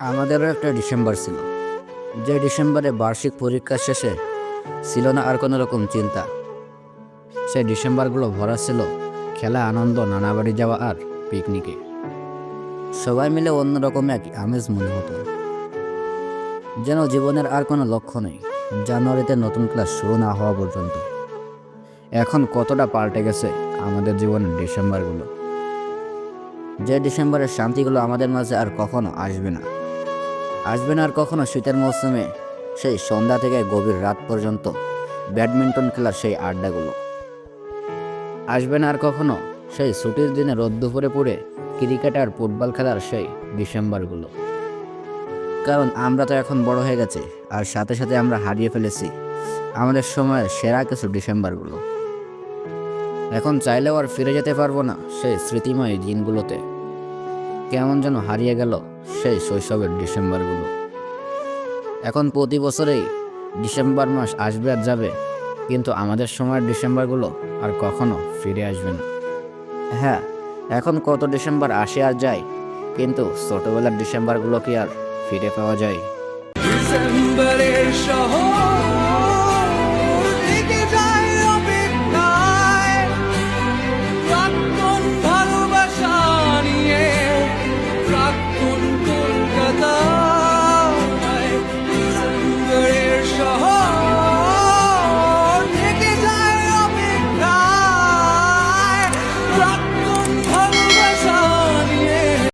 আমাদেরও একটা ডিসেম্বর ছিল। যে ডিসেম্বরে বার্ষিক পরীক্ষা শেষে ছিল না আর কোনো রকম চিন্তা। সেই ডিসেম্বরগুলো ভরা ছিল খেলা, আনন্দ নানা বাড়ি যাওয়া আর পিকনিকে। সবাই মিলে অন্যরকম এক আমেজ মনে হতো। যেন জীবনের আর কোনো লক্ষ্য নেই, জানুয়ারিতে নতুন ক্লাস শুরু না হওয়া পর্যন্ত। এখন কতটা পাল্টে গেছে আমাদের জীবনের ডিসেম্বরগুলো। যে ডিসেম্বরের শান্তিগুলো আমাদের মাঝে আর কখনো আসবে না। আসবে না আর কখনো শীতের মৌসুমে। সেই সন্ধ্যা থেকে গভীর রাত পর্যন্ত ব্যাডমিন্টন খেলার সেই আড্ডাগুলো। আসবে না আর কখনো সেই ছুটির দিনে রোদ দুপুরে পড়ে ক্রিকেট আর ফুটবল খেলার সেই ডিসেম্বরগুলো। কারণ আমরা তো এখন বড় হয়ে গেছি, আর সাথে সাথে আমরা হারিয়ে ফেলেছি আমাদের সময়ের সেরা কিছু ডিসেম্বরগুলো। এখন চাইলেও আর ফিরে যেতে পারব না সেই স্মৃতিময় দিনগুলোতে। কেমন যেন হারিয়ে গেল সেই শৈশবের ডিসেম্বরগুলো। এখন প্রতি বছরেই ডিসেম্বর মাস আসবে আর যাবে, কিন্তু আমাদের সময়ের ডিসেম্বরগুলো আর কখনো ফিরে আসবে না। হ্যাঁ এখন কত ডিসেম্বর আসে আর যায়, কিন্তু ছোটবেলার ডিসেম্বরগুলো কি আর ফিরে পাওয়া যায়? ডিসেম্বরের শহর